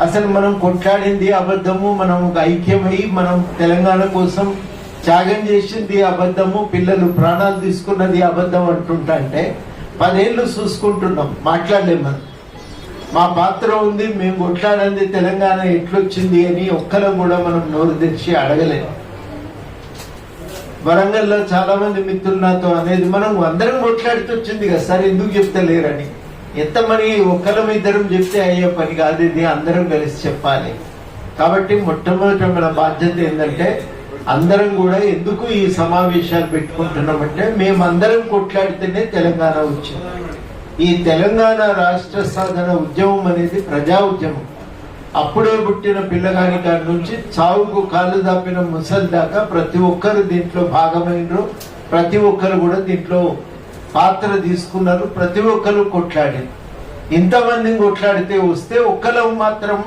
అసలు మనం కొట్లాడింది అబద్ధము మనం ఒక ఐక్యమై మనం తెలంగాణ కోసం త్యాగం చేసింది అబద్ధము పిల్లలు ప్రాణాలు తీసుకున్నది అబద్ధం అంటుంటా అంటే పదేళ్ళు చూసుకుంటున్నాం మాట్లాడలేము మనం. మా పాత్ర ఉంది మేము కొట్లాడింది తెలంగాణ ఎట్లొచ్చింది అని ఒక్కరం కూడా మనం నోరు తెరిచి అడగలేము వరంగల్లో చాలా మంది మిత్రులు నాతో అనేది మనం అందరం కొట్లాడుతూ వచ్చింది కదా సార్ ఎందుకు చెప్తలేరని. ఎంత మరి ఒక్కరం ఇద్దరం చెప్తే అయ్యే పని కాదు ఇది అందరం కలిసి చెప్పాలి. కాబట్టి మొట్టమొదటి మన బాధ్యత ఏంటంటే అందరం కూడా ఎందుకు ఈ సమావేశాలు పెట్టుకుంటున్నామంటే మేమందరం కొట్లాడితేనే తెలంగాణ వచ్చింది. ఈ తెలంగాణ రాష్ట్ర సాధన ఉద్యమం అనేది ప్రజా ఉద్యమం. అప్పుడే పుట్టిన పిల్లగాని కాడి నుంచి చావుకు కాళ్ళు దాపిన ముసలి దాకా ప్రతి ఒక్కరు దీంట్లో భాగమైనరు. ప్రతి ఒక్కరు కూడా దీంట్లో పాత్ర తీసుకున్నారు. ప్రతి ఒక్కరు కొట్లాడారు. ఇంతమందిని కొట్లాడితే వస్తే ఒక్కరు మాత్రం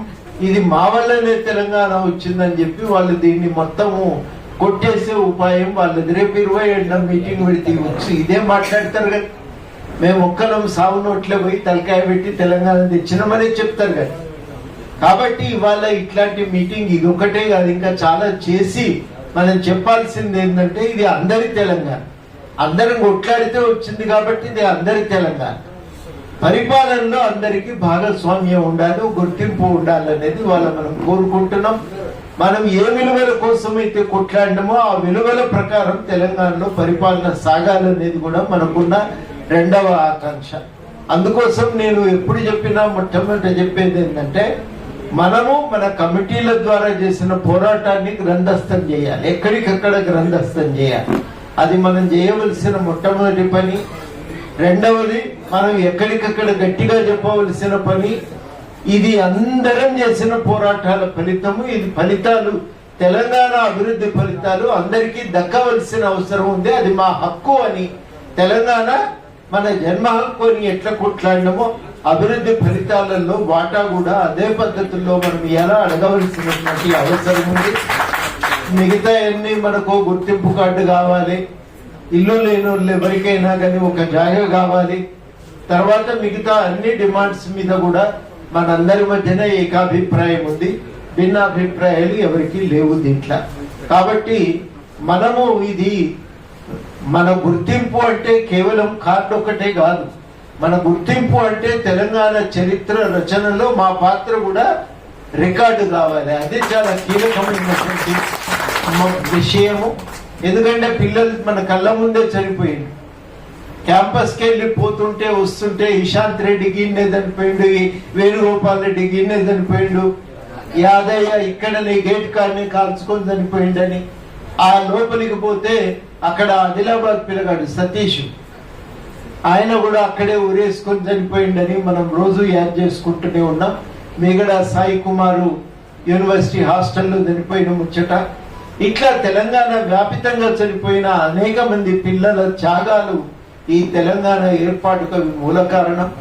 ఇది మా వల్లనే తెలంగాణ వచ్చిందని చెప్పి వాళ్ళు దీన్ని మొత్తము కొట్టేసే ఉపాయం వాళ్ళది రేపు ఇరవై ఏడున మీటింగ్ పెడితే వచ్చి ఇదే మాట్లాడతారు కదా. మేము ఒక్కరం సాగు నోట్లో పోయి తలకాయ పెట్టి తెలంగాణ తెచ్చినామనే చెప్తారు కదా. కాబట్టి ఇవాళ ఇట్లాంటి మీటింగ్ ఇది ఒకటే కాదు. ఇంకా చాలా చేసి మనం చెప్పాల్సింది ఏంటంటే ఇది అందరి తెలంగాణ. అందరం కొట్లాడితే వచ్చింది కాబట్టి ఇది అందరి తెలంగాణ. పరిపాలనలో అందరికీ భాగస్వామ్యం ఉండాలి గుర్తింపు ఉండాలనేది వాళ్ళ మనం కోరుకుంటున్నాం. మనం ఏ విలువల కోసం అయితే కొట్లాడినామో ఆ విలువల ప్రకారం తెలంగాణలో పరిపాలన సాగాలనేది కూడా మనకున్న రెండవ ఆకాంక్ష. అందుకోసం నేను ఎప్పుడు చెప్పినా మొట్టమొదట చెప్పేది ఏంటంటే మనము మన కమిటీల ద్వారా చేసిన పోరాటాన్ని గ్రంథస్థం చేయాలి. ఎక్కడికక్కడ గ్రంథస్థం చేయాలి. అది మనం చేయవలసిన మొట్టమొదటి పని. రెండవది మనం ఎక్కడికక్కడ గట్టిగా చెప్పవలసిన పని. ఇది అందరం చేసిన పోరాటాల ఫలితము. ఇది ఫలితాలు తెలంగాణ అభివృద్ధి ఫలితాలు. అందరికీ దక్కవలసిన అవసరం ఉంది. అది మా హక్కు అని తెలంగాణ మన జన్మ హక్కు అని ఎట్లా కొట్లాడినామో అభివృద్ధి ఫలితాలలో వాటా కూడా అదే పద్ధతుల్లో మనం ఎలా అడగవలసినటువంటి అవసరం ఉంది. మిగతా అన్ని మనకు గుర్తింపు కార్డు కావాలి. ఇల్లు లేని వాళ్ళు ఎవరికైనా కానీ ఒక జాగా కావాలి. తర్వాత మిగతా అన్ని డిమాండ్స్ మీద కూడా మనందరి మధ్యన ఏకాభిప్రాయం ఉంది. భిన్నాభిప్రాయాలు ఎవరికి లేవు దీంట్లో. కాబట్టి మనము ఇది మన గుర్తింపు అంటే కేవలం కార్డు ఒకటే కాదు. మన గుర్తింపు అంటే తెలంగాణ చరిత్ర రచనలో మా పాత్ర కూడా రికార్డు కావాలి. అది చాలా కీలకమైనటువంటి విషయము. ఎందుకంటే పిల్లలు మన కళ్ళ ముందే చనిపోయింది క్యాంపస్కి వెళ్ళి పోతుంటే వస్తుంటే ఇషాంత్ రెడ్డి గిన్నె చనిపోయిండు వేణుగోపాల్ రెడ్డి గిన్నె చనిపోయిండు. యాదయ్య ఇక్కడనే గేట్ కార్ని కాల్చుకొని చనిపోయిండని. ఆ లోపలికి పోతే అక్కడ ఆదిలాబాద్ పిల్లగాడు సతీష్. ఆయన కూడా అక్కడే ఊరేసుకొని చనిపోయిండని మనం రోజు యాద్ చేసుకుంటూనే ఉన్నాం. మిగడ సాయి కుమారు యూనివర్సిటీ హాస్టల్లో చనిపోయిన ముచ్చట. ఇట్లా తెలంగాణ వ్యాపితంగా చనిపోయిన అనేక మంది పిల్లల త్యాగాలు ఈ తెలంగాణ ఏర్పాటుకు మూల కారణం.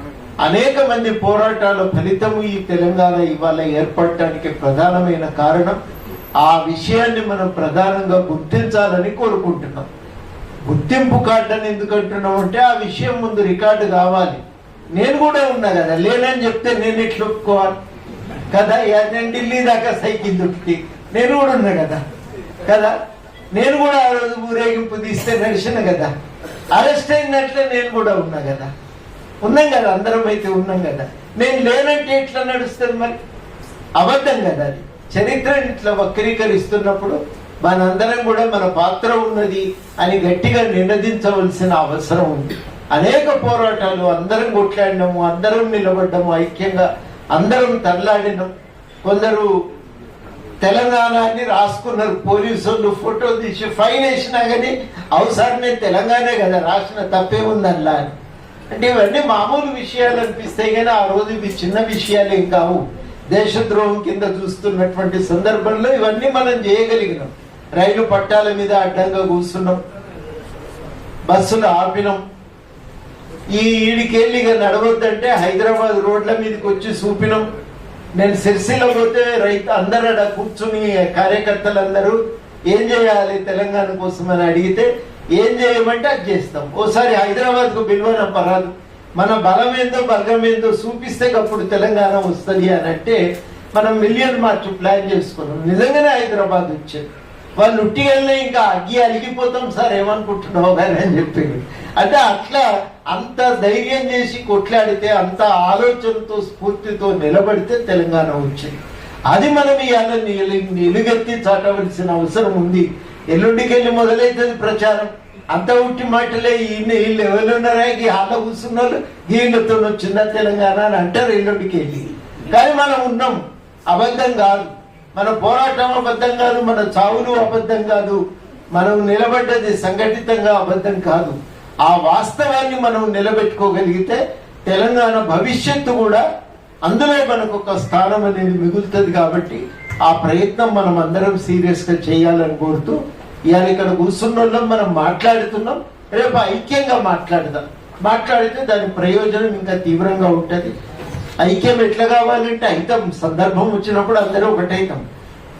అనేక మంది పోరాటాల ఫలితము ఈ తెలంగాణ ఇవాళ ఏర్పడటానికి ప్రధానమైన కారణం. ఆ విషయాన్ని మనం ప్రధానంగా గుర్తించాలని కోరుకుంటున్నాం. గుర్తింపు కార్డు అని ఎందుకు అంటున్నాం అంటే ఆ విషయం ముందు రికార్డు కావాలి. నేను కూడా ఉన్నా కదా లేనని చెప్తే నేను ఎట్లా ఒప్పుకోవాలి? కదా నేను ఢిల్లీ దాకా సైకిల్ దొరికి నేను కూడా ఉన్నా కదా. కదా? నేను కూడా ఆ రోజు ఊరేగింపు తీస్తే నడిచిన కదా? అరెస్ట్ అయినట్లే నేను కూడా ఉన్నా కదా? ఉన్నాం కదా అందరం అయితే ఉన్నాం కదా? నేను లేనంటే ఎట్లా నడుస్తుంది మరి? అబద్ధం కదా అది. చరిత్రని ఇట్లా వక్రీకరిస్తున్నప్పుడు మనందరం కూడా మన పాత్ర ఉన్నది అని గట్టిగా నినదించవలసిన అవసరం ఉంది. అనేక పోరాటాలు అందరం కొట్లాడినాము అందరం నిలబడ్డాము ఐక్యంగా అందరం తల్లాడినాం కొందరు తెలంగాణని రాసుకున్నారు పోలీసు వాళ్ళు ఫోటో తీసి ఫైన్ వేసినా కానీ అవసరం నేను తెలంగాణ కదా రాసిన తప్పే ఉందల్లా అని. అంటే ఇవన్నీ మామూలు విషయాలు అనిపిస్తాయి కానీ ఆ రోజు ఇవి చిన్న విషయాలేం కావు. దేశద్రోహం కింద చూస్తున్నటువంటి సందర్భంలో ఇవన్నీ మనం చేయగలిగినాం. రైలు పట్టాల మీద అడ్డంగా కూర్చున్నాం. బస్సులు ఆపినాం. ఈ ఈడికెళ్ళి ఇక నడవద్దంటే హైదరాబాద్ రోడ్ల మీదకి వచ్చి చూపినాం. నేను సిరిసిల్ల పోతే రైతు అందరూ ఆడ కూర్చుని కార్యకర్తలందరూ ఏం చేయాలి తెలంగాణ కోసం అని అడిగితే ఏం చేయమంటే అది చేస్తాం. ఓసారి హైదరాబాద్కు పిలువన పరాదు మన బలం ఏందో బలగం ఏందో చూపిస్తే అప్పుడు తెలంగాణ వస్తుంది అని అంటే మనం మిలియన్ మార్చ్ ప్లాన్ చేసుకున్నాం. నిజంగానే హైదరాబాద్ వచ్చారు వాళ్ళు ఉట్టిగల్నే ఇంకా అగ్గి అలిగిపోతాం సార్ ఏమనుకుంటున్నావు కానీ అని చెప్పింది. అంటే అట్లా అంత ధైర్యం చేసి కొట్లాడితే అంత ఆలోచనతో స్ఫూర్తితో నిలబడితే తెలంగాణ వచ్చింది. అది మనం ఇవాళ నిలుగెత్తి చాటవలసిన అవసరం ఉంది. ఎల్లుండికెళ్ళి మొదలైతుంది ప్రచారం. అంత ఉట్టి మాటలే ఈయన వీళ్ళు ఎవరున్నారా ఈ ఆట కూర్చున్నారు వాళ్ళు వీళ్ళతో వచ్చిందా తెలంగాణ అని అంటారు ఎల్లుండికి వెళ్ళి కానీ మనం ఉన్నాం. అబద్ధం కాదు. మన పోరాటం అబద్ధం కాదు మన చావులు అబద్ధం కాదు. మనం నిలబడ్డది సంఘటితంగా అబద్ధం కాదు. ఆ వాస్తవాన్ని మనం నిలబెట్టుకోగలిగితే తెలంగాణ భవిష్యత్తు కూడా అందులో మనకు ఒక స్థానం అనేది మిగులుతుంది కాబట్టి ఆ ప్రయత్నం మనం అందరం సీరియస్గా చేయాలని కోరుతూ ఇవాళ ఇక్కడ కూర్చున్న మనం మాట్లాడుతున్నాం. రేపు ఐక్యంగా మాట్లాడదాం. మాట్లాడితే దాని ప్రయోజనం ఇంకా తీవ్రంగా ఉంటుంది. ఐక్యం ఎట్లా కావాలంటే ఐతం సందర్భం వచ్చినప్పుడు అందరూ ఒకటైతాం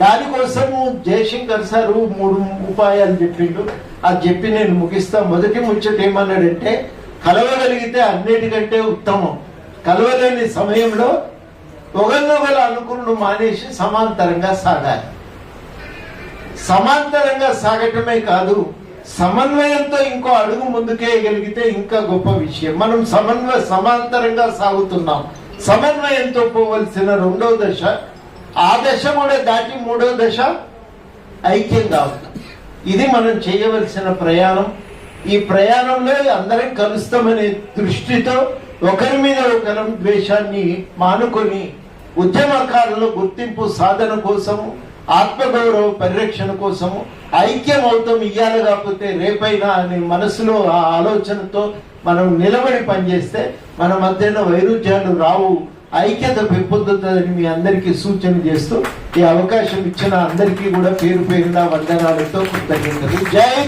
దానికోసము జయశంకర్ సారు మూడు ఉపాయాలు చెప్పిండు. అది చెప్పి నేను ముగిస్తా. మొదటి ముచ్చట ఏమన్నాడంటే కలవగలిగితే అన్నిటికంటే ఉత్తమం. కలవలేని సమయంలో ఒకరినొకరు అనుకున్న మానేసి సమాంతరంగా సాగాలి. సమాంతరంగా సాగటమే కాదు సమన్వయంతో ఇంకో అడుగు ముందుకేయగలిగితే ఇంకా గొప్ప విషయం. మనం సమన్వయ సమాంతరంగా సాగుతున్నాం. సమన్వయంతో పోవలసిన రెండో దశ ఆ దశ కూడా దాటి మూడో దశ ఐక్యం కావటం ఇది మనం చేయవలసిన ప్రయాణం. ఈ ప్రయాణంలో అందరం కలుస్తామనే దృష్టితో ఒకరి మీద ఒకరం ద్వేషాన్ని మానుకొని ఉద్యమకారుల గుర్తింపు సాధన కోసము ఆత్మగౌరవ పరిరక్షణ కోసము ఐక్యం అవుతాం ఇయ్యాలి కాకపోతే రేపైనా అనే మనసులో ఆ ఆలోచనతో మనం నిలబడి పనిచేస్తే మన మధ్యన వైరుధ్యాలు రావు ఐక్యత పెంపొందుతుందని మీ అందరికీ సూచన చేస్తూ ఈ అవకాశం ఇచ్చిన అందరికీ కూడా పేరు పేరున వందనాలతో కృతజ్ఞతలు. జై